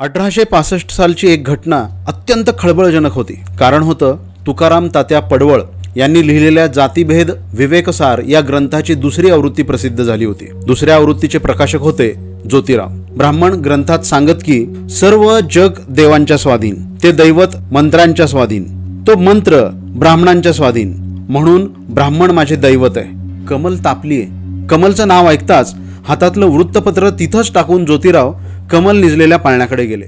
अठराशे पासष्ट सालची एक घटना अत्यंत खळबळजनक होती. कारण होतं तुकाराम तात्या पडवळ यांनी लिहिलेल्या जातीभेद विवेकसार या ग्रंथाची दुसरी आवृत्ती प्रसिद्ध झाली होती. दुसऱ्या आवृत्तीचे प्रकाशक होते ज्योतिराव. ब्राह्मण ग्रंथात सांगत की सर्व जग देवांच्या स्वाधीन ते दैवत मंत्रांच्या स्वाधीन तो मंत्र ब्राह्मणांच्या स्वाधीन म्हणून ब्राह्मण माझे दैवत आहे. कमल तापलीये. कमलचं नाव ऐकताच हातातलं वृत्तपत्र तिथंच टाकून ज्योतिराव कमल निजलेल्या पाळण्याकडे गेले.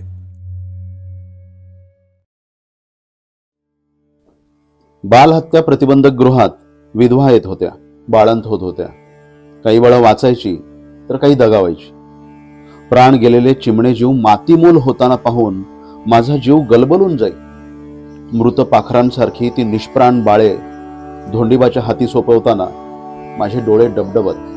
बालहत्या प्रतिबंधक गृहात विधवा येत होत्या बाळंत होत होत्या. काही वेळा वाचायची तर काही दगावायची. प्राण गेलेले चिमणे जीव मातीमोल होताना पाहून माझा जीव गलबलून जाई. मृत पाखरांसारखी ती निष्प्राण बाळे धोंडीबाच्या हाती सोपवताना माझे डोळे डबडबत.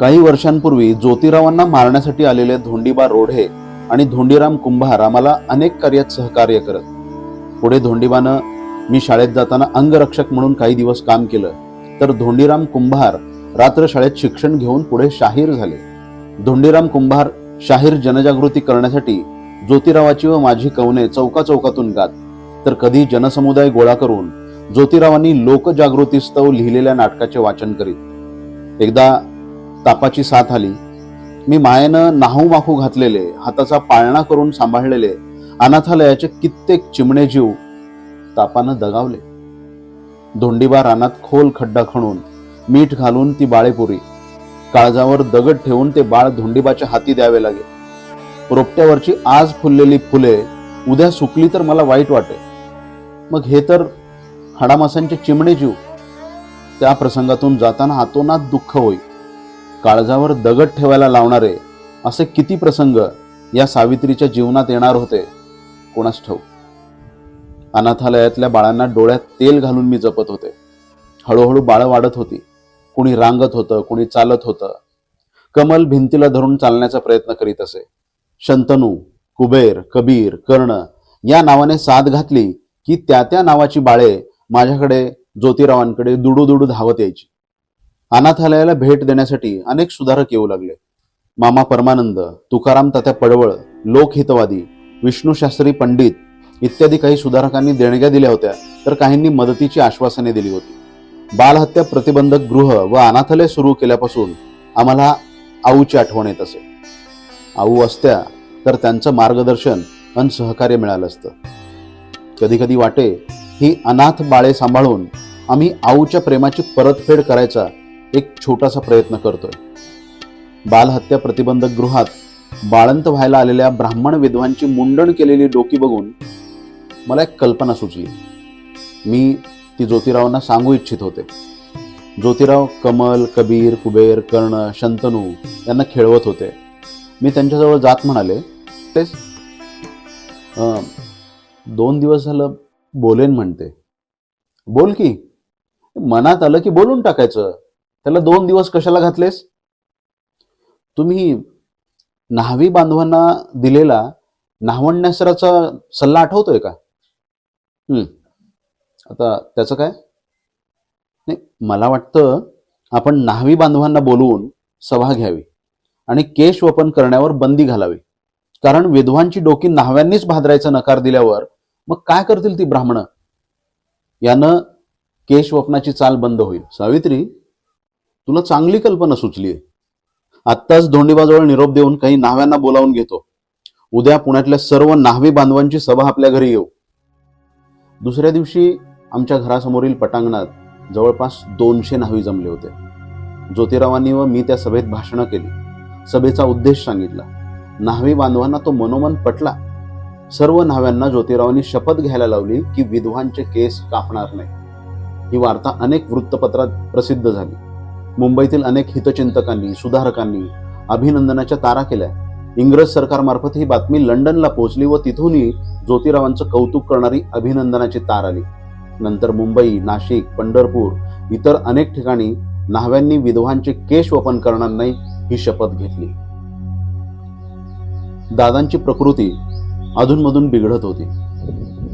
काही वर्षांपूर्वी ज्योतिरावांना मारण्यासाठी आलेले धोंडीबा रोढे आणि धोंडीराम कुंभार आम्हाला अनेक कार्यात सहकार्य करत. पुढे धोंडीबानं मी शाळेत जाताना अंगरक्षक म्हणून काही दिवस काम केलं. तर धोंडीराम कुंभार रात्र शाळेत शिक्षण घेऊन पुढे शाहीर झाले. धोंडीराम कुंभार शाहीर जनजागृती करण्यासाठी ज्योतिरावाची व माझी कवने चौका चौकातून गात. तर कधी जनसमुदाय गोळा करून ज्योतिरावांनी लोकजागृतीस्तव लिहिलेल्या नाटकाचे वाचन करीत. एकदा तापाची साथ आली. मी मायेनं नाहू माखू घातलेले हाताचा पाळणा करून सांभाळलेले अनाथालयाचे कित्येक चिमणे जीव तापानं दगावले. धोंडीबा रानात खोल खड्डा खणून मीठ घालून ती बाळेपुरी काळजावर दगड ठेवून ते बाळ धोंडीबाच्या हाती द्यावे लागे. रोपट्यावरची आज फुललेली फुले उद्या सुकली तर मला वाईट वाटे. मग हे तर हाडामासांचे चिमणे जीव. त्या प्रसंगातून जाताना हातोनात दुःख होई. काळजावर दगड ठेवायला लावणारे असे किती प्रसंग या सावित्रीच्या जीवनात येणार होते? कोणास ठाऊक? अनाथालयातल्या बाळांना डोळ्यात तेल घालून मी जपत होते. हळूहळू बाळं वाढत होती. कुणी रांगत होतं कुणी चालत होतं. कमल भिंतीला धरून चालण्याचा प्रयत्न करीत असे. शंतनू कुबेर कबीर कर्ण या नावाने साथ घातली की त्या त्या नावाची बाळे माझ्याकडे ज्योतिरावांकडे दुडू दुडू धावत यायची. अनाथालयाला भेट देण्यासाठी अनेक सुधारक येऊ लागले. मामा परमानंद तुकाराम तात्या पडवळ लोकहितवादी विष्णूशास्त्री पंडित इत्यादी काही सुधारकांनी देणग्या दिल्या होत्या तर काहींनी मदतीची आश्वासने दिली होती. बालहत्या प्रतिबंधक गृह व अनाथालय सुरू केल्यापासून आम्हाला आऊची आठवण येत असे. आऊ असत्या तर त्यांचं मार्गदर्शन आणि सहकार्य मिळालं असतं. कधी कधी वाटे ही अनाथ बाळे सांभाळून आम्ही आऊच्या प्रेमाची परतफेड करायचा एक छोटासा प्रयत्न करतोय. बालहत्या प्रतिबंधक गृहात बाळंत व्हायला आलेल्या ब्राह्मण विधवांची मुंडण केलेली डोकी बघून मला एक कल्पना सुचली. मी ती ज्योतिरावांना सांगू इच्छित होते. ज्योतिराव कमल कबीर कुबेर कर्ण शंतनू यांना खेळवत होते. मी त्यांच्याजवळ जात म्हणाले तेच अं, दोन दिवस झालं बोलेन म्हणते. बोल की. मनात आलं की बोलून टाकायचं. त्याला दोन दिवस कशाला घातलेस? तुम्ही न्हावी बांधवांना दिलेला न्हावण्यासराचा सल्ला आठवतोय का? हम्म. आता त्याचं काय? नाही मला वाटतं आपण न्हावी बांधवांना बोलवून सभा घ्यावी आणि केश वपन करण्यावर बंदी घालावी. कारण विधवांची डोकी न्हाव्यांनीच भादरायचा नकार दिल्यावर मग काय करतील ती ब्राह्मणं? यानं केश वपनाची चाल बंद होईल. सावित्री तुला चांगली कल्पना सुचली आत्ताच धोंडीबाजवळ निरोप देऊन काही न्हाव्यांना बोलावून घेतो. उद्या पुण्यातल्या सर्व न्हावी बांधवांची सभा आपल्या घरी येऊ. दुसऱ्या दिवशी आमच्या घरासमोरील पटांगणात जवळपास दोनशे न्हावी जमले होते. ज्योतिरावांनी व मी त्या सभेत भाषणं केली. सभेचा उद्देश सांगितला. न्हावी बांधवांना तो मनोमन पटला. सर्व न्हाव्यांना ज्योतिरावांनी शपथ घ्यायला लावली की विधवांचे केस कापणार नाही. ही वार्ता अनेक वृत्तपत्रात प्रसिद्ध झाली. मुंबईतील अनेक हितचिंतकांनी सुधारकांनी अभिनंदनाच्या तारा केल्या. इंग्रज सरकारमार्फत ही बातमी लंडनला पोहोचली व तिथूनही ज्योतिरावांचं कौतुक करणारी अभिनंदनाची तार आली. नंतर मुंबई नाशिक पंढरपूर इतर अनेक ठिकाणी न्हाव्यांनी विधवांचे केश वपन करणार नाही ही शपथ घेतली. दादांची प्रकृती अधूनमधून बिघडत होती.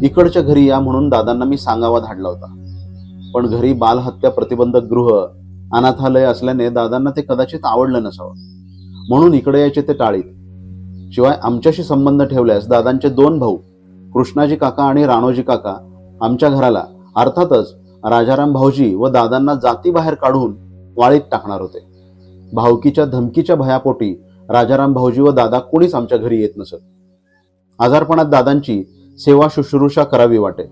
इकडच्या घरी या म्हणून दादांना मी सांगावा धाडला होता. पण घरी बालहत्या प्रतिबंधक गृह अनाथालय असल्याने दादांना ते कदाचित आवडलं नसावं. म्हणून इकडे यायचे ते टाळीत. शिवाय आमच्याशी संबंध ठेवल्यास दादांचे दोन भाऊ कृष्णाजी काका आणि राणोजी काका आमच्या घराला अर्थातच राजाराम भाऊजी व दादांना जातीबाहेर काढून वाळीत टाकणार होते. भावकीच्या धमकीच्या भयापोटी राजाराम भाऊजी व दादा कोणीच आमच्या घरी येत नसत. आजारपणात दादांची सेवा शुश्रूषा करावी वाटे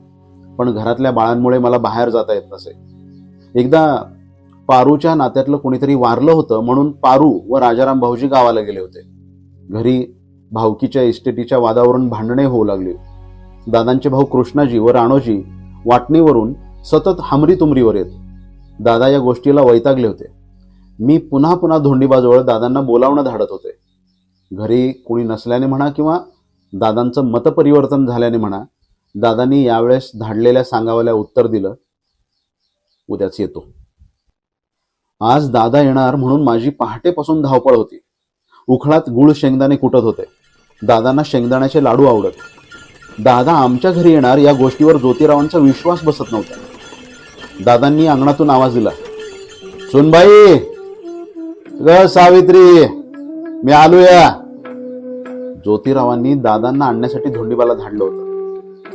पण घरातल्या बाळांमुळे मला बाहेर जाता येत नसे. एकदा पारूच्या नात्यातलं कोणीतरी वारलं होतं म्हणून पारू व राजाराम भाऊजी गावाला गेले होते. घरी भावकीच्या इस्टेटीच्या वादावरून भांडणे होऊ लागली. दादांचे भाऊ कृष्णाजी व राणोजी वाटणीवरून सतत हमरी तुमरीवर येत. दादा या गोष्टीला वैतागले होते. मी पुन्हा पुन्हा धोंडीबाजवळ दादांना बोलावणं धाडत होते. घरी कुणी नसल्याने म्हणा किंवा दादांचं मतपरिवर्तन झाल्याने म्हणा दादांनी यावेळेस धाडलेल्या सांगावाल्या उत्तर दिलं उद्याच येतो. आज दादा येणार म्हणून माझी पहाटेपासून धावपळ होती. उखळात गुळ शेंगदाणे कुटत होते. दादांना शेंगदाण्याचे लाडू आवडत. दादा आमच्या घरी येणार या गोष्टीवर ज्योतिरावांचा विश्वास बसत नव्हता. दादांनी अंगणातून आवाज दिला. सुनबाई! ग सावित्री! मी आलो या ज्योतिरावांनी दादांना आणण्यासाठी धोंडीबाला धाडलं होतं.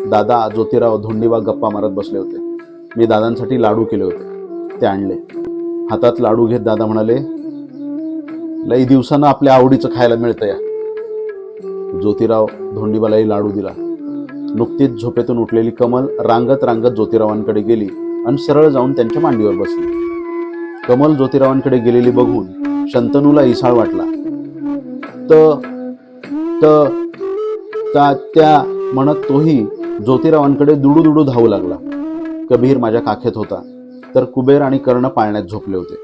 दादा ज्योतिराव धोंडीबा गप्पा मारत बसले होते. मी दादांसाठी लाडू केले होते. ते आणले. हातात लाडू घेत दादा म्हणाले लई दिवसानं आपल्या आवडीचं खायला मिळतं या. ज्योतिराव धोंडीबालाही लाडू दिला. नुकतीच झोपेतून उठलेली कमल रांगत रांगत ज्योतिरावांकडे गेली आणि सरळ जाऊन त्यांच्या मांडीवर बसली. कमल ज्योतिरावांकडे गेलेली बघून शंतनूला इसाळ वाटला. त त त्या त्या म्हणत तोही ज्योतिरावांकडे दुडू दुडू धावू लागला. कबीर माझ्या काखेत होता. तर कुबेर आणि कर्ण पाळण्यात झोपले होते.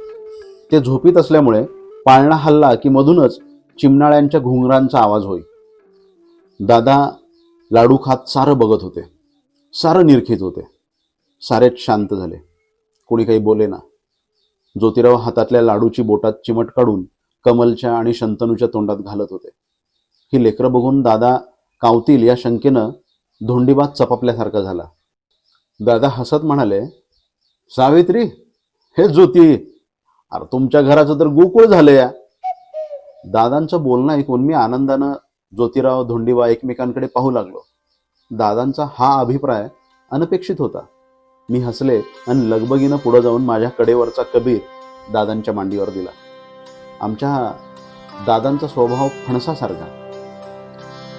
ते झोपीत असल्यामुळे पाळणा हल्ला की मधूनच चिमणाळ्यांच्या घुंगरांचा आवाज होई. दादा लाडू खात सारं बघत होते. सारं निरखित होते. सारेच शांत झाले. कोणी काही बोले ना. ज्योतिराव हातातल्या लाडूची बोटात चिमट काढून कमलच्या आणि शंतनूच्या तोंडात घालत होते. ही लेकरं बघून दादा कावतील या शंकेनं धोंडीबात चपापल्यासारखा झाला. दादा हसत म्हणाले सावित्री हे ज्योती अरे तुमच्या घराचं तर गोकुळ झालं या. दादांचं बोलणं ऐकून मी आनंदानं ज्योतिराव धोंडीबा एकमेकांकडे पाहू लागलो. दादांचा हा अभिप्राय अनपेक्षित होता. मी हसले आणि लगबगीनं पुढे जाऊन माझ्या कडेवरचा कबीर दादांच्या मांडीवर दिला. आमच्या दादांचा स्वभाव फणसासारखा.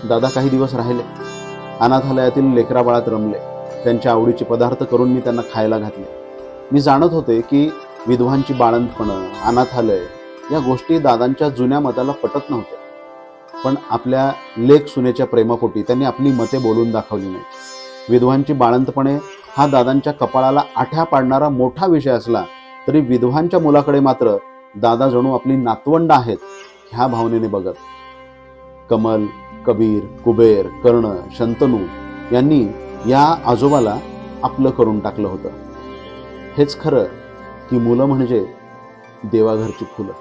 दादा काही दिवस राहिले. अनाथालयातील लेकराबाळात रमले. त्यांच्या आवडीचे पदार्थ करून मी त्यांना खायला घातले. मी जाणत होते की विधवांची बाळंतपणं अनाथालय या गोष्टी दादांच्या जुन्या मताला पटत नव्हत्या. पण आपल्या लेख सुनेच्या प्रेमापोटी त्यांनी आपली मते बोलून दाखवली नाही विधवांची बाळंतपणे हा दादांच्या कपाळाला आठ्या पाडणारा मोठा विषय असला तरी विधवांच्या मुलाकडे मात्र दादा जणू आपली नातवंड आहेत ह्या भावनेने बघत. कमल कबीर कुबेर कर्ण शंतनू यांनी या आजोबाला आपलं करून टाकलं होतं. हेच खरं की मुलं म्हणजे देवाघरची फुलं.